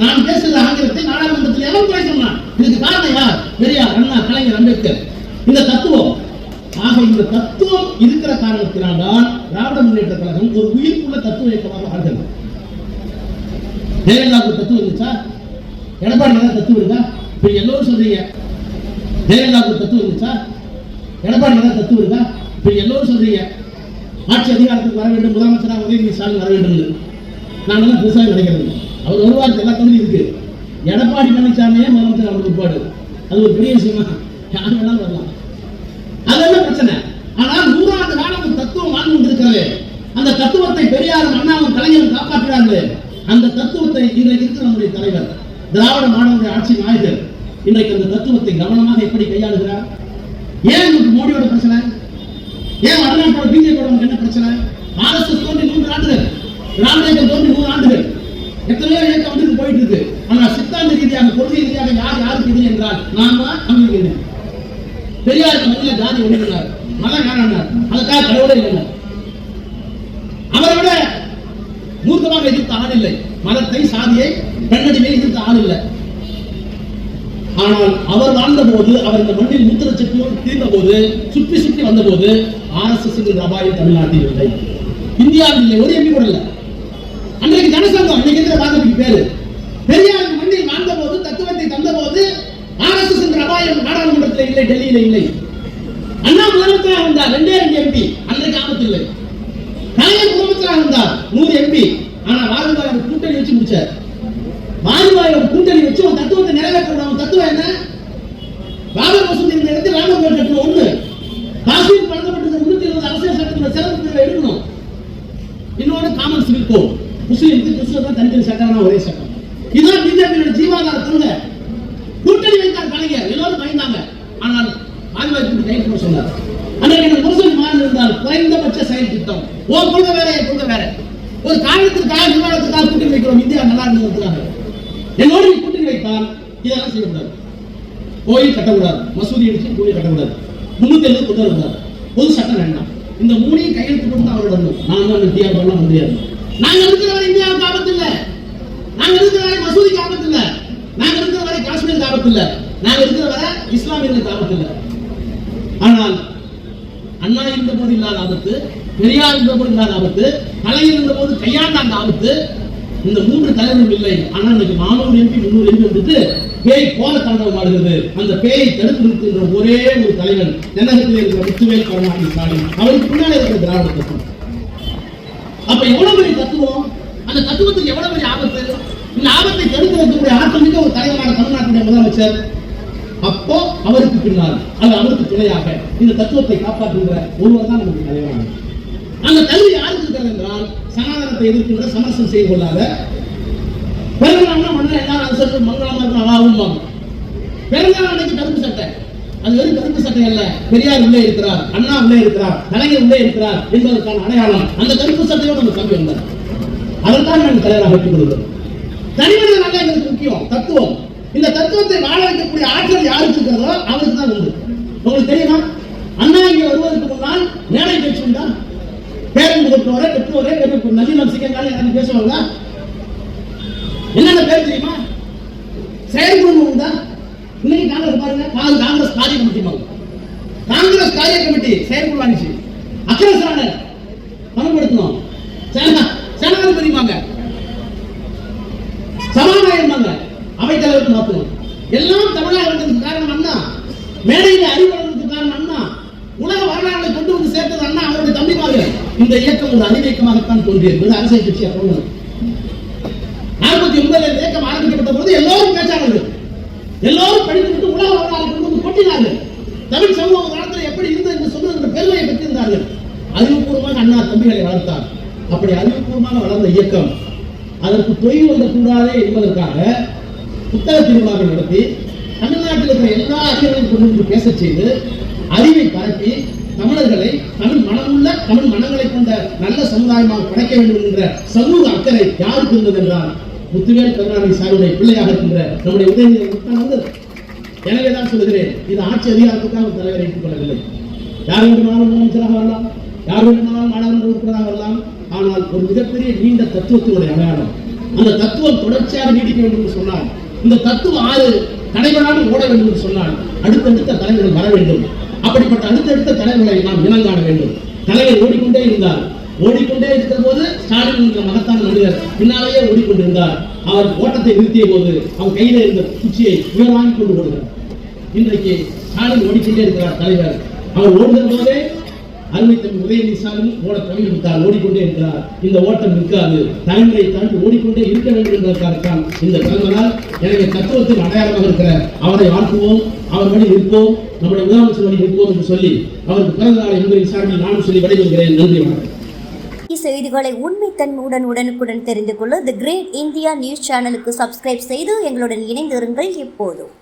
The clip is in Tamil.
நான் பேசுகிற ஆங்கிலத்தை நாடாளுமன்றத்தில் எவ்வளவு குறை சொன்னான் இதுக்கு காரணம் யார்? பெரியார் அண்ணா கலைஞர் அம்பேத்கர். இந்த தத்துவம் ஆக இந்த தத்துவம் இருக்கிற காரணத்தினால்தான் திராவிட முன்னேற்ற கழகம் ஒரு உயிர்ப்புள்ள தத்துவ இயக்கமாக ஆகிறது ஜெயலலிதாவுக்கு தத்துவம் இருந்துச்சா? எடப்பாடி நல்லா தத்துவம் இருக்கா? இப்போ எல்லோரும் சொல்றீங்க. ஜெயலலிதாவுக்கு தத்துவம் இருந்துச்சா? எடப்பாடி நல்லா தத்துவம் இருக்கா? இப்போ எல்லோரும் சொல்றீங்க. ஆட்சி அதிகாரத்துக்கு வர வேண்டும் முதலமைச்சராக உதயநிதி ஸ்டாலின் வர வேண்டும் நாங்களாம் புதுசாக நினைக்கிறது. அவர் வருவார் எல்லா தகுதி இருக்கு. எடப்பாடி பழனிசாமியே முதலமைச்சர் அவருக்கு அது ஒரு பெரிய விஷயமா? யார் வேணாலும் வரலாம். அதெல்லாம் பிரச்சனை? ஆனால் நூறாண்டு காலம் ஒரு தத்துவம் வாழ்ந்து கொண்டிருக்கிறது. அந்த தத்துவத்தை பெரியாரும் அண்ணாவும் கலைஞரும் காப்பாற்றுகிறார்கள் அந்த தத்துவத்தை இன்றைக்கு இருக்கிற நம்முடைய தலைவர். திராவிட மாணவருடைய ஆட்சி நாயகர். இன்றைக்கு அந்த தத்துவத்தை கவனமாக எப்படி கையாளுகிறார்? ஏன் நமக்கு மோடியோட பிரச்சனை? ஏன் வடநாட்டோட பிஜேபியோட என்ன பிரச்சனை? ஆர்எஸ்எஸ் தோன்றி நூறு ஆண்டுகள். திராவிட தோன்றி நூறு ஆண்டுகள். எத்தனையோ இயக்கம் வந்து போயிட்டு இருக்கு. ஆனா சித்தாந்த ரீதியாக கொள்கை ரீதியாக யார் யாருக்கு எதிரி என்றால் நாம தான் எதிரி. பெரியார் முதல்ல ஜாதி ஒன்றுனார் மதம் வேணாண்டார் அதற்காக கடவுளே இல்லை. அவரை விட மூர்க்கமாக எதிர்த்த ஆள் இல்லை. மதத்தை சாதியை பெண்ணடிமை எதிர்த்த ஆள் இல்லை. ஆனால் அவர் வாழ்ந்த போது அவர் இந்த மண்ணில் முத்திர சக்தியோடு தீர்ந்த போது சுற்றி சுற்றி வந்த போது ஆர் எஸ் எஸ் அபாயம் தமிழ்நாட்டில் இல்லை. இந்தியாவில் இல்லை. ஒரு எம்பி கூட இல்லை. அன்றைக்கு ஜனசங்கம் இன்னைக்கு இருக்கிற பாஜக பேரு. பெரியார் மண்ணில் வாழ்ந்த போது தத்துவத்தை தந்த போது ஆர் எஸ் எஸ் என்ற அபாயம் நாடாளுமன்றத்தில் இல்லை டெல்லியில இல்லை. அண்ணா முதலமைச்சராக இருந்தார் ரெண்டே ரெண்டு எம்பி. அன்றைக்கு ஆபத்து இல்லை கலைஞர் முதலமைச்சராக இருந்தார் நூறு எம்பி. ஆனா வாஜ்பாய் கூட்டணி வச்சு முடிச்சார். வாஜ்பாய் கூட்டணி வச்சு ஒரு தத்துவத்தை நிறைவேற்ற அவன் தத்துவம் என்ன? ராமர் மசூதி இருந்த இடத்தில் ராமர் கோயில் கட்டணும் ஒண்ணு. காஷ்மீர் பழக்கப்பட்டிருந்த முன்னூத்தி இருபது அரசியல் சட்டத்தில் சிறப்பு எடுக்கணும். இன்னொன்று காமன் சிவில் கோட் முஸ்லீமுக்கு கிறிஸ்துவ தனித்தனி சட்டம்னா ஒரே சட்டம். இதுதான் பிஜேபியோட ஜீவாதார கொள்கை. கூட்டணி வைத்தார் கலைஞர் எல்லோரும் பயந்தாங்க. ஆனால் வாஜ்பாய் கைது பண்ண சொன்னார். அன்றைக்கு எனக்கு முரசொலி இருந்தால் குறைந்தபட்ச செயல் திட்டம். ஓ கொள்கை வேற என் கொள்கை வேற. ஒரு காரணத்திற்காக நிர்வாகத்துக்காக கூட்டணி வைக்கிறோம். இந்தியா நல்லா இருந்ததுக்காக. என்னோடு கூட்டணி வைத்தால் இதெல்லாம் செய்யக்கூடாது. கோயில் கட்டக்கூடாது. மசூதி அடிச்சு கோயில் கட்டக்கூடாது. முன்னூத்தி எழுபது கொண்டு வரக்கூடாது. பொது சட்டம் வேண்டாம். இந்த மூணையும் கையெழுத்து கொடுத்து அவரிடம் நான் தான் இந்தியா பண்ண முடியாது நாங்க இருக்கிற வரை இந்தியாவுக்கு ஆபத்து இல்ல நாங்க இருக்கிற வரை மசூதிக்கு ஆபத்து இல்ல நாங்க இருக்கிற வரை காஷ்மீருக்கு ஆபத்து இல்ல நாங்க இருக்கிற வரை இஸ்லாமியர்களுக்கு ஆபத்து இல்ல ஆனால் அண்ணா இருந்த போது இல்லாத ஆபத்து பெரியார் இருந்த போது இல்லாத ஆபத்து கலைஞர் இருந்த போது கையாண்ட அந்த ஆபத்து இந்த மூன்று தலைவர்கள் இல்லை. ஆனா இன்னைக்கு நானூறு எம்பி முன்னூறு எம்பி வந்துட்டு பேய் போல தாண்டவம் ஆடுகிறது அந்த பேயை தடுத்து நிறுத்துகின்ற ஒரே ஒரு தலைவன் தென்னகத்தில் இருக்கிற முத்துவேல் கருணாநிதி ஸ்டாலின் அவருக்கு பின்னாடி இருக்கிற திராவிட கட்சி. அப்ப எவ்வளவு பெரிய தத்துவம்? அந்த தத்துவத்துக்கு எவ்வளவு பெரிய ஆபத்து? இந்த ஆபத்தை தடுத்து வைக்கக்கூடிய ஆற்றல் மிக்க ஒரு தலைவரான தமிழ்நாட்டுடைய முதலமைச்சர். அப்போ அவருக்கு பின்னால் அது அவருக்கு துணையாக இந்த தத்துவத்தை காப்பாற்றுகிற ஒருவர் தான் நமக்கு தலைவரான அந்த தகுதி யாருக்கு இருக்கிறது என்றால் சனாதனத்தை எதிர்க்கின்ற சமரசம் செய்து கொள்ளாத பிறந்தநாள்னா மண்ணில் எல்லாரும் அனுசரித்து மங்களமா இருக்கும் அவாவும் பிறந்தநாள் அன்னைக்கு கருப்பு சட்டை. அது வெறும் கருப்பு சட்டை அல்ல. பெரியார் உள்ளே இருக்கிறார் அண்ணா உள்ளே இருக்கிறார் கலைஞர் உள்ளே இருக்கிறார் என்பதற்கான அடையாளம் அந்த கருப்பு சட்டையோடு நம்ம தம்பி வந்தார் அதைத்தான் நாங்கள் தலைவராக வைத்துக் கொள்கிறோம். தனிமனித நல்ல எங்களுக்கு முக்கியம் தத்துவம். இந்த தத்துவத்தை வாழ வைக்கக்கூடிய ஆற்றல் யாருக்கு இருக்கிறதோ அவருக்கு தான் உண்டு. உங்களுக்கு தெரியுமா? அண்ணா இங்க வருவதற்கு முன்னால் மேடை பேச்சு உண்டா? பேரன் பெற்றோரே பெற்றோரே நவீனம் சிக்கங்கால யாரும் பேசுவாங்களா? என்னென்ன பேர் தெரியுமா? செயற்குழு உண்டா? காங்கிரஸ் பாருங்க காங்க- காங்கிரஸ் காரிய கமிட்டி மாதிரி. காங்கிரஸ் காரிய கமிட்டி செயற்குழு வாங்கிச்சு அக்ரஸான பணப்படுத்தணும் சேனா சேனாதிபதிமாங்க சபாநாயகமாங்க அவைத்தலைவருக்கு மாத்தணும் எல்லாம் தமிழக வந்ததுக்கு காரணம் அண்ணா. மேடையில் அறிவு வளர்ந்ததுக்கு காரணம் அண்ணா. உலக வரலாறுகளை கொண்டு வந்து சேர்த்தது அண்ணா அவருடைய தம்பிமாக இந்த இயக்கம் ஒரு அணிவயக்கமாகத்தான் தோன்றிய என்பது அரசியல் கட்சி தோன்றும் நாற்பத்தி ஒன்பதுல இந்த இயக்கம் ஆரம்பிக்கப்பட்ட போது எல்லோரும் பேச்சாளர்கள் எல்லோரும் படித்து ஒட்டினார்கள் தமிழ் சமூக காலத்தில் எப்படி இருந்தது என்று சொல்லுகின்ற பெருமையை பெற்றிருந்தார்கள். அறிவுபூர்வமாக அண்ணா தம்பிகளை வளர்த்தார். அப்படி அறிவுபூர்வமாக வளர்ந்த இயக்கம் அதற்கு தொய் வந்துக்கூடாதே என்பதற்காக புத்தக திருவிழாவை நடத்தி தமிழ்நாட்டில் இருக்கிற எல்லா அறிஞர்களையும் கொண்டு வந்து பேசச் செய்து அறிவை பரப்பி தமிழர்களை தமிழ் மனமுள்ள தமிழ் மனங்களை கொண்ட நல்ல சமுதாயமாக படைக்க வேண்டும் என்ற சமூக அக்கறை யாருக்கு இருந்தது என்றால் முத்துவேல் கருணாநிதி சாருடைய பிள்ளையாக இருக்கின்ற நம்முடைய உதயநிதி வந்து எனவே தான் சொல்கிறேன் இது ஆட்சி அதிகாரத்துக்காக தலைவர் தலைவரை கொள்ளவில்லை. யார் வேண்டுமானாலும் முதலமைச்சராக வரலாம் யார் வேண்டுமானாலும் நாடாளுமன்ற உறுப்பினராக வரலாம் ஆனால் ஒரு மிகப்பெரிய நீண்ட தத்துவத்தினுடைய அடையாளம் அந்த தத்துவம் தொடர்ச்சியாக நீடிக்க வேண்டும் என்று சொன்னால் இந்த தத்துவம் ஆறு தலைவராக ஓட வேண்டும் என்று சொன்னால் அடுத்தடுத்த தலைவர்கள் வர வேண்டும். அப்படிப்பட்ட அடுத்தடுத்த தலைவர்களை நாம் இனங்காண வேண்டும். தலைவர் ஓடிக்கொண்டே இருந்தார். ஓடிக்கொண்டே இருக்கிற போது ஸ்டாலின் என்ற மகத்தான மனிதர் பின்னாலேயே ஓடிக்கொண்டிருந்தார். அவர் ஓட்டத்தை நிறுத்திய போது அவர் கையில இருந்த குச்சியை உயர்வாங்கி கொண்டு போடுகிறார் இன்றைக்கு ஸ்டாலின் ஓடிக்கொண்டே இருக்கிறார் தலைவர். அவர் ஓடுகிற போதே அருமை தம்பி உதயநிதி ஸ்டாலின் ஓட தொடங்கி விட்டார் ஓடிக்கொண்டே இருக்கிறார். இந்த ஓட்டம் நிற்காது தலைமுறை தாண்டி ஓடிக்கொண்டே இருக்க வேண்டும் என்பதற்காகத்தான் இந்த தலைவரால் எனவே தத்துவத்தின் அடையாளமாக இருக்கிற அவரை வாழ்த்துவோம் அவர் வழி நிற்போம் நம்முடைய முதலமைச்சர் வழி நிற்போம் என்று சொல்லி அவருக்கு பிறந்த நாள் என்பதை சார்பில் நானும் சொல்லி விடைபெறுகிறேன். நன்றி வணக்கம். செய்திகளை உண்மைத்தன்மையுடன் உடனுக்குடன் தெரிந்து கொள்ள தி கிரேட் இந்தியா நியூஸ் சேனலுக்கு சப்ஸ்கிரைப் செய்து எங்களுடன் இணைந்திருங்கள் எப்போதும்